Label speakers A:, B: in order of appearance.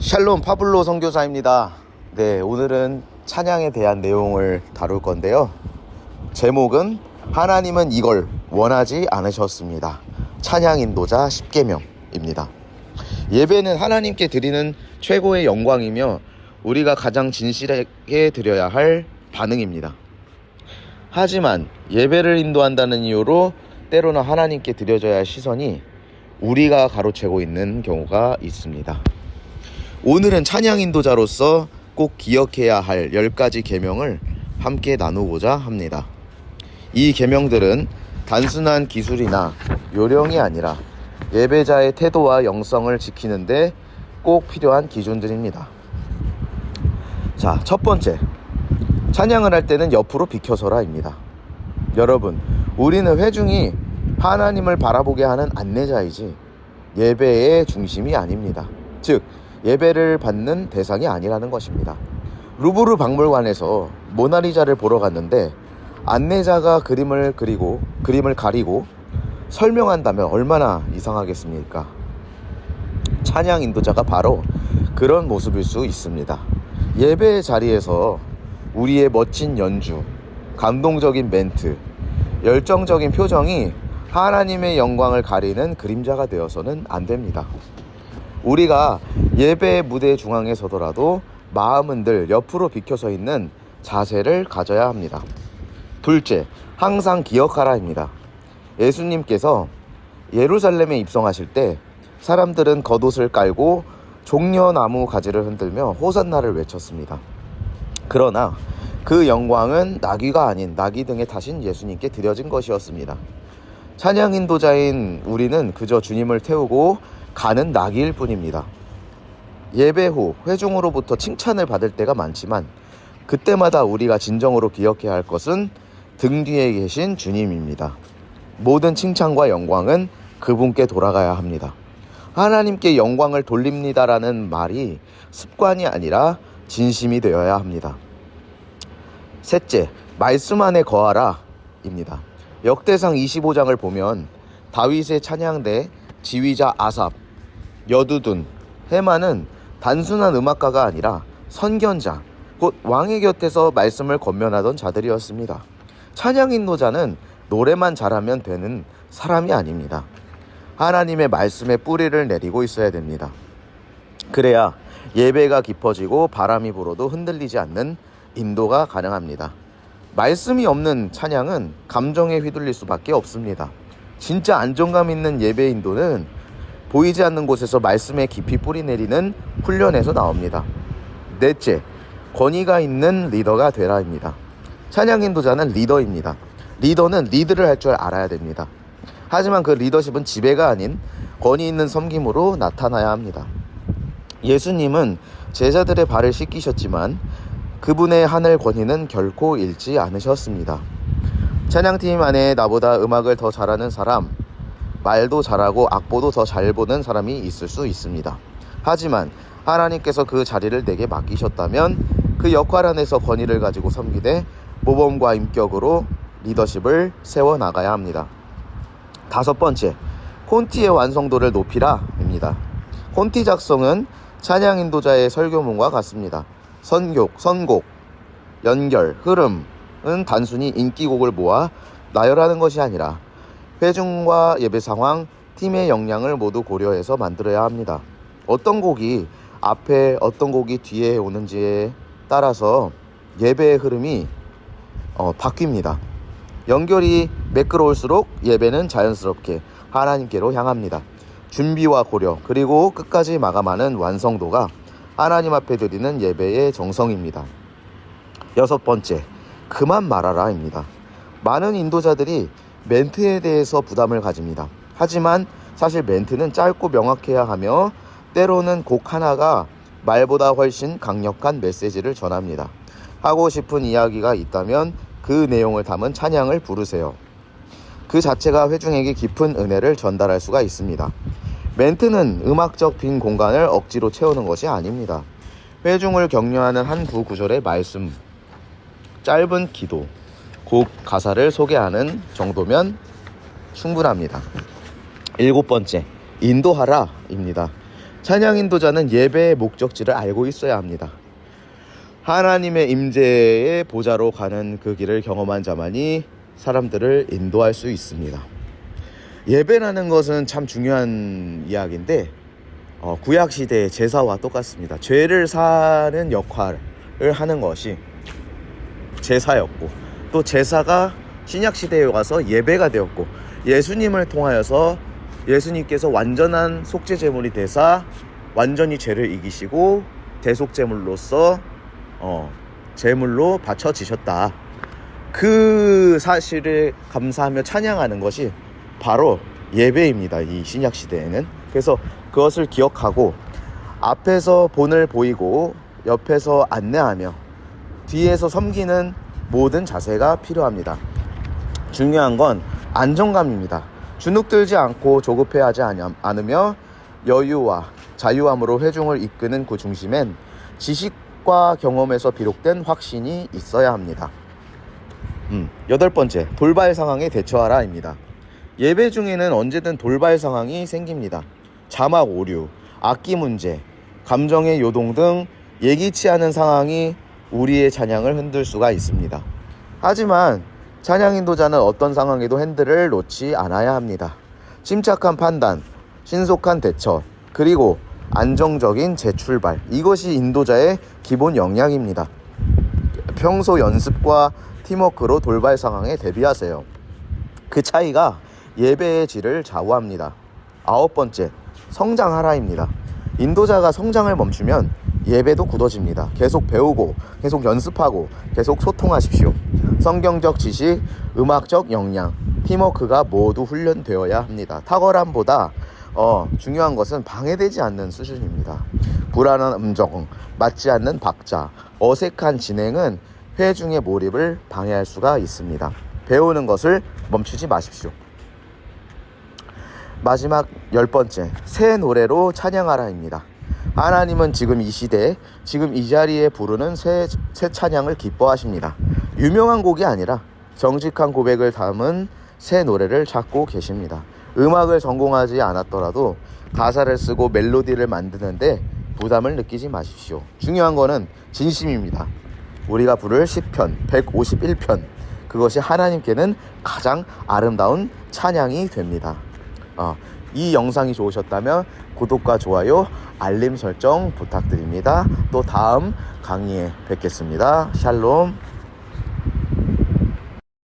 A: 샬롬 파블로 선교사입니다. 네, 오늘은 찬양에 대한 내용을 다룰 건데요. 제목은 하나님은 이걸 원하지 않으셨습니다. 찬양 인도자 10계명입니다. 예배는 하나님께 드리는 최고의 영광이며 우리가 가장 진실하게 드려야 할 반응입니다. 하지만 예배를 인도한다는 이유로 때로는 하나님께 드려져야 할 시선이 우리가 가로채고 있는 경우가 있습니다. 오늘은 찬양 인도자로서 꼭 기억해야 할 10가지 계명을 함께 나누고자 합니다. 이 계명들은 단순한 기술이나 요령이 아니라 예배자의 태도와 영성을 지키는데 꼭 필요한 기준들입니다. 자, 첫 번째. 찬양을 할 때는 옆으로 비켜서라입니다. 여러분, 우리는 회중이 하나님을 바라보게 하는 안내자이지 예배의 중심이 아닙니다. 즉, 예배를 받는 대상이 아니라는 것입니다. 루브르 박물관에서 모나리자를 보러 갔는데 안내자가 그림을 그리고 그림을 가리고 설명한다면 얼마나 이상하겠습니까? 찬양 인도자가 바로 그런 모습일 수 있습니다. 예배 자리에서 우리의 멋진 연주, 감동적인 멘트, 열정적인 표정이 하나님의 영광을 가리는 그림자가 되어서는 안 됩니다. 우리가 예배 무대 중앙에 서더라도 마음은 늘 옆으로 비켜서 있는 자세를 가져야 합니다. 둘째, 항상 기억하라입니다. 예수님께서 예루살렘에 입성하실 때 사람들은 겉옷을 깔고 종려나무 가지를 흔들며 호산나를 외쳤습니다. 그러나 그 영광은 나귀가 아닌 나귀 등에 타신 예수님께 드려진 것이었습니다. 찬양 인도자인 우리는 그저 주님을 태우고 가는 나귀일 뿐입니다. 예배 후 회중으로부터 칭찬을 받을 때가 많지만 그때마다 우리가 진정으로 기억해야 할 것은 등 뒤에 계신 주님입니다. 모든 칭찬과 영광은 그분께 돌아가야 합니다. 하나님께 영광을 돌립니다라는 말이 습관이 아니라 진심이 되어야 합니다. 셋째, 말씀 안에 거하라 입니다. 역대상 25장을 보면 다윗의 찬양대 지휘자 아삽, 여두둔, 해만은 단순한 음악가가 아니라 선견자, 곧 왕의 곁에서 말씀을 건면하던 자들이었습니다. 찬양 인도자는 노래만 잘하면 되는 사람이 아닙니다. 하나님의 말씀에 뿌리를 내리고 있어야 됩니다. 그래야 예배가 깊어지고 바람이 불어도 흔들리지 않는 인도가 가능합니다. 말씀이 없는 찬양은 감정에 휘둘릴 수밖에 없습니다. 진짜 안정감 있는 예배 인도는 보이지 않는 곳에서 말씀에 깊이 뿌리 내리는 훈련에서 나옵니다. 넷째, 권위가 있는 리더가 되라입니다. 찬양 인도자는 리더입니다. 리더는 리드를 할 줄 알아야 됩니다. 하지만 그 리더십은 지배가 아닌 권위 있는 섬김으로 나타나야 합니다. 예수님은 제자들의 발을 씻기셨지만 그분의 하늘 권위는 결코 잃지 않으셨습니다. 찬양팀 안에 나보다 음악을 더 잘하는 사람, 말도 잘하고 악보도 더 잘 보는 사람이 있을 수 있습니다. 하지만 하나님께서 그 자리를 내게 맡기셨다면 그 역할 안에서 권위를 가지고 섬기되 모범과 인격으로 리더십을 세워 나가야 합니다. 다섯 번째, 콘티의 완성도를 높이라입니다. 콘티 작성은 찬양 인도자의 설교문과 같습니다. 선곡, 선곡, 연결, 흐름은 단순히 인기곡을 모아 나열하는 것이 아니라 회중과 예배 상황, 팀의 역량을 모두 고려해서 만들어야 합니다. 어떤 곡이 앞에 어떤 곡이 뒤에 오는지에 따라서 예배의 흐름이 어, 바뀝니다. 연결이 매끄러울수록 예배는 자연스럽게 하나님께로 향합니다. 준비와 고려 그리고 끝까지 마감하는 완성도가 하나님 앞에 드리는 예배의 정성입니다. 여섯 번째, 그만 말하라입니다. 많은 인도자들이 멘트에 대해서 부담을 가집니다. 하지만 사실 멘트는 짧고 명확해야 하며 때로는 곡 하나가 말보다 훨씬 강력한 메시지를 전합니다. 하고 싶은 이야기가 있다면 그 내용을 담은 찬양을 부르세요. 그 자체가 회중에게 깊은 은혜를 전달할 수가 있습니다. 멘트는 음악적 빈 공간을 억지로 채우는 것이 아닙니다. 회중을 격려하는 한구 구절의 말씀, 짧은 기도, 곡 가사를 소개하는 정도면 충분합니다. 일곱 번째, 인도하라입니다. 찬양 인도자는 예배의 목적지를 알고 있어야 합니다. 하나님의 임재의 보좌로 가는 그 길을 경험한 자만이 사람들을 인도할 수 있습니다. 예배라는 것은 참 중요한 이야기인데 어, 구약 시대의 제사와 똑같습니다. 죄를 사는 역할을 하는 것이 제사였고 또 제사가 신약 시대에 와서 예배가 되었고 예수님을 통하여서 예수님께서 완전한 속죄 제물이 되사 완전히 죄를 이기시고 대속 제물로서 어, 제물로 바쳐지셨다. 그 사실을 감사하며 찬양하는 것이 바로 예배입니다. 이 신약 시대에는. 그래서 그것을 기억하고 앞에서 본을 보이고 옆에서 안내하며 뒤에서 섬기는 모든 자세가 필요합니다. 중요한 건 안정감입니다. 주눅들지 않고 조급해하지 않- 않으며 여유와 자유함으로 회중을 이끄는 그 중심엔 지식과 경험에서 비롯된 확신이 있어야 합니다. 음, 여덟 번째, 돌발 상황에 대처하라입니다. 예배 중에는 언제든 돌발 상황이 생깁니다. 자막 오류, 악기 문제, 감정의 요동 등 예기치 않은 상황이 우리의 찬양을 흔들 수가 있습니다. 하지만 찬양 인도자는 어떤 상황에도 핸들을 놓지 않아야 합니다. 침착한 판단, 신속한 대처, 그리고 안정적인 재출발. 이것이 인도자의 기본 역량입니다. 평소 연습과 팀워크로 돌발 상황에 대비하세요. 그 차이가 예배의 질을 좌우합니다. 아홉 번째, 성장하라입니다. 인도자가 성장을 멈추면 예배도 굳어집니다. 계속 배우고, 계속 연습하고, 계속 소통하십시오. 성경적 지식, 음악적 역량, 팀워크가 모두 훈련되어야 합니다. 탁월함보다 어, 중요한 것은 방해되지 않는 수준입니다. 불안한 음정, 맞지 않는 박자, 어색한 진행은 회중의 몰입을 방해할 수가 있습니다. 배우는 것을 멈추지 마십시오. 마지막 열 번째, 새 노래로 찬양하라입니다. 하나님은 지금 이 시대에, 지금 이 자리에 부르는 새, 새 찬양을 기뻐하십니다. 유명한 곡이 아니라 정직한 고백을 담은 새 노래를 찾고 계십니다. 음악을 전공하지 않았더라도 가사를 쓰고 멜로디를 만드는데 부담을 느끼지 마십시오. 중요한 거는 진심입니다. 우리가 부를 시편 151편 그것이 하나님께는 가장 아름다운 찬양이 됩니다. 어, 이 영상이 좋으셨다면 구독과 좋아요, 알림 설정 부탁드립니다. 또 다음 강의에 뵙겠습니다. 샬롬.